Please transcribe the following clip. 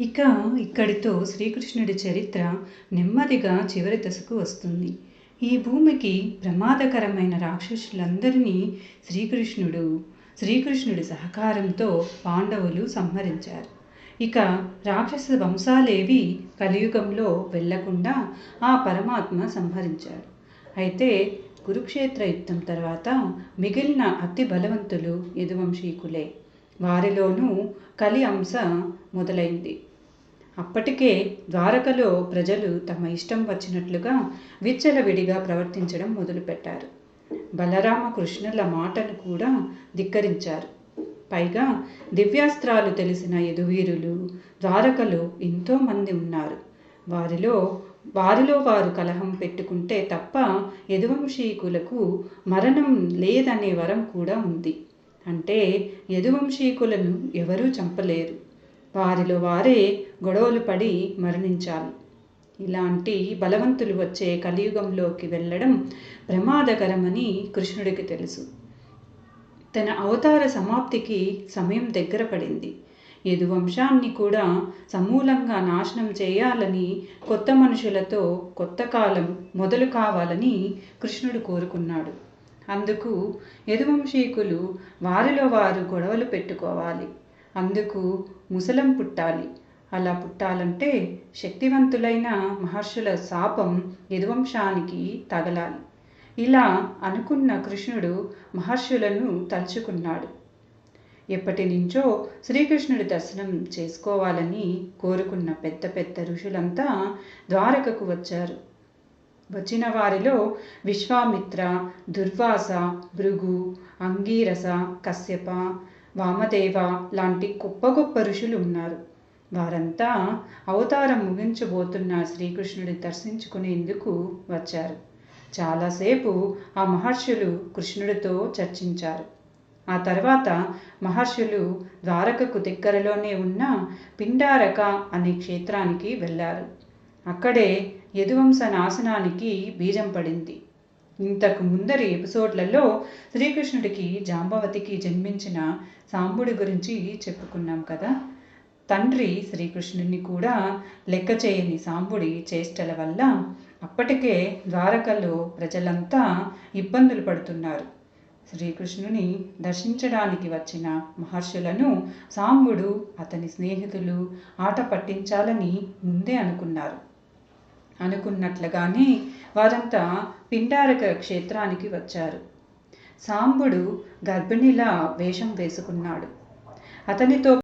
ఇక ఇక్కడితో శ్రీకృష్ణుడి చరిత్ర నెమ్మదిగా చివరి దశకు వస్తుంది. ఈ భూమికి ప్రమాదకరమైన రాక్షసులందరినీ శ్రీకృష్ణుడు శ్రీకృష్ణుడి సహకారంతో పాండవులు సంహరించారు. ఇక రాక్షస వంశాలేవి కలియుగంలో వెళ్ళకుండా ఆ పరమాత్మ సంహరించాడు. అయితే కురుక్షేత్ర యుద్ధం తర్వాత మిగిలిన అతి బలవంతులు యదువంశీకులే. వారిలోనూ కలి అంశ మొదలైంది. అప్పటికే ద్వారకలో ప్రజలు తమ ఇష్టం వచ్చినట్లుగా విచ్చలవిడిగా ప్రవర్తించడం మొదలుపెట్టారు. బలరామ కృష్ణుల మాటను కూడా ధిక్కరించారు. పైగా దివ్యాస్త్రాలు తెలిసిన యదువీరులు ద్వారకలో ఎంతోమంది ఉన్నారు. వారిలో వారిలో వారు కలహం పెట్టుకుంటే తప్ప యదువంశీకులకు మరణం లేదనే వరం కూడా ఉంది. అంటే యదువంశీకులను ఎవరూ చంపలేరు. వారిలో వారే గొడవలు పడి మరణించాలి ఇలాంటి బలవంతులు వచ్చే కలియుగంలోకి వెళ్ళడం ప్రమాదకరమని కృష్ణుడికి తెలుసు. తన అవతార సమాప్తికి సమయం దగ్గర పడింది. యదువంశాన్ని కూడా సమూలంగా నాశనం చేయాలని కొత్త మనుషులతో కొత్త కాలం మొదలు కావాలని కృష్ణుడు కోరుకున్నాడు. అందుకు యదువంశీకులు వారిలో వారు గొడవలు పెట్టుకోవాలి. అందుకు ముసలం పుట్టాలి. అలా పుట్టాలంటే శక్తివంతులైన మహర్షుల శాపం యదువంశానికి తగలాలి. ఇలా అనుకున్న కృష్ణుడు మహర్షులను తలుచుకున్నాడు. ఎప్పటి నుంచో శ్రీకృష్ణుడి దర్శనం చేసుకోవాలని కోరుకున్న పెద్ద పెద్ద ఋషులంతా ద్వారకకు వచ్చారు. వచ్చిన వారిలో విశ్వామిత్ర దుర్వాస భృగు అంగీరస కశ్యప వామదేవ లాంటి గొప్ప గొప్ప ఋషులు ఉన్నారు వారంతా అవతారం ముగించబోతున్న శ్రీకృష్ణుడిని దర్శించుకునేందుకు వచ్చారు. చాలాసేపు ఆ మహర్షులు కృష్ణుడితో చర్చించారు. ఆ తర్వాత మహర్షులు ద్వారకకు దగ్గరలోనే ఉన్న పిండారక అనే క్షేత్రానికి వెళ్ళారు. అక్కడే యదువంశ నాశనానికి బీజం పడింది. ఇంతకు ముందరి ఎపిసోడ్లలో శ్రీకృష్ణుడికి జాంబవతికి జన్మించిన సాంబుడి గురించి చెప్పుకున్నాం కదా. తండ్రి శ్రీకృష్ణుడిని కూడా లెక్క చేయని సాంబుడి చేష్టల వల్ల అప్పటికే ద్వారకలో ప్రజలంతా ఇబ్బందులు పడుతున్నారు. శ్రీకృష్ణుని దర్శించడానికి వచ్చిన మహర్షులను సాంబుడు అతని స్నేహితులు ఆట పట్టించాలని ముందే అనుకున్నారు. అనుకున్నట్లుగానే వారంతా పిండారక క్షేత్రానికి వచ్చారు. సాంబుడు గర్భిణిలా వేషం వేసుకున్నాడు. అతనితో